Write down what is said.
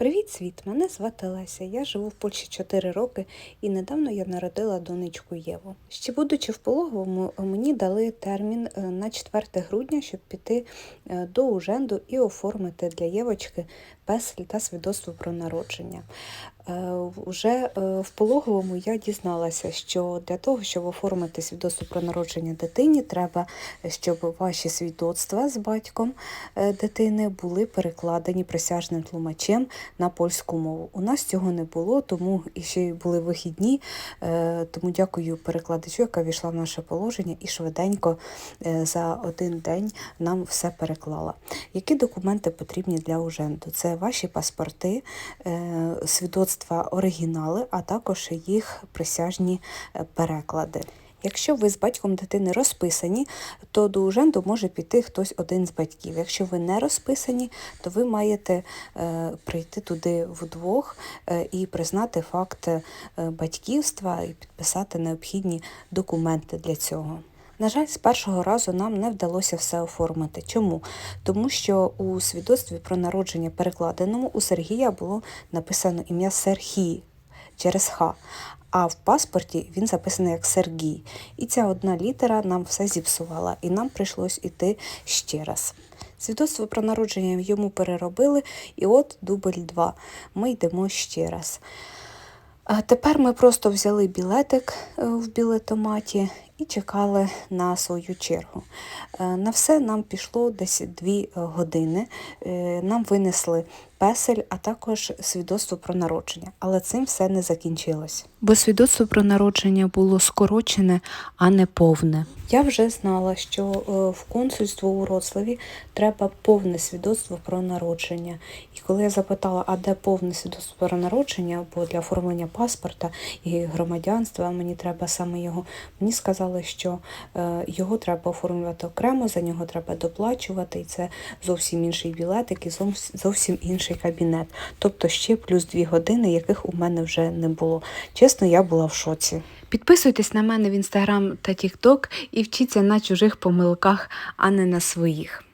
Привіт, світ! Мене звати Леся. Я живу в Польщі 4 роки і недавно я народила донечку Єву. Ще будучи в пологовому, мені дали термін е, на 4 грудня, щоб піти е, до Уженду і оформити для Євочки песель та свідоцтво про народження. Е, Вже е, в пологовому я дізналася, що для того, щоб оформити свідоцтво про народження дитині, треба, щоб ваші свідоцтва з батьком е, дитини були перекладені присяжним тлумачем на польську мову. У нас цього не було, тому і ще були вихідні. Тому дякую перекладачу, яка війшла в наше положення і швиденько за один день нам все переклала. Які документи потрібні для уженду? Це ваші паспорти, е, свідоцтва оригінали, а також їх присяжні е, переклади. Якщо ви з батьком дитини розписані, то до уженду може піти хтось один з батьків. Якщо ви не розписані, то ви маєте е, прийти туди вдвох е, і признати факт е, батьківства і підписати необхідні документи для цього. На жаль, з першого разу нам не вдалося все оформити. Чому? Тому що у свідоцтві про народження перекладеному у Сергія було написано ім'я Сергій через Х. А в паспорті він записаний як Сергій. І ця одна літера нам все зіпсувала, і нам прийшлось іти ще раз. Свідоцтво про народження йому переробили, і от дубль 2. Ми йдемо ще раз. А тепер ми просто взяли білетик е, в білетоматі і чекали на свою чергу. Е, На все нам пішло десь дві е, години. Е, Нам винесли песель, а також свідоцтво про народження. Але цим все не закінчилось. Бо свідоцтво про народження було скорочене, а не повне. Я вже знала, що в консульство у Вроцлаві треба повне свідоцтво про народження. І коли я запитала, а де повне свідоцтво про народження, бо для оформлення паспорта і громадянства мені треба саме його, мені сказали, що е, його треба оформлювати окремо, за нього треба доплачувати, і це зовсім інший білетик і зовс- зовсім інший кабінет. Тобто ще плюс дві години, яких у мене вже не було. Чесно, я була в шоці. Підписуйтесь на мене в інстаграм та тікток і вчіться на чужих помилках, а не на своїх.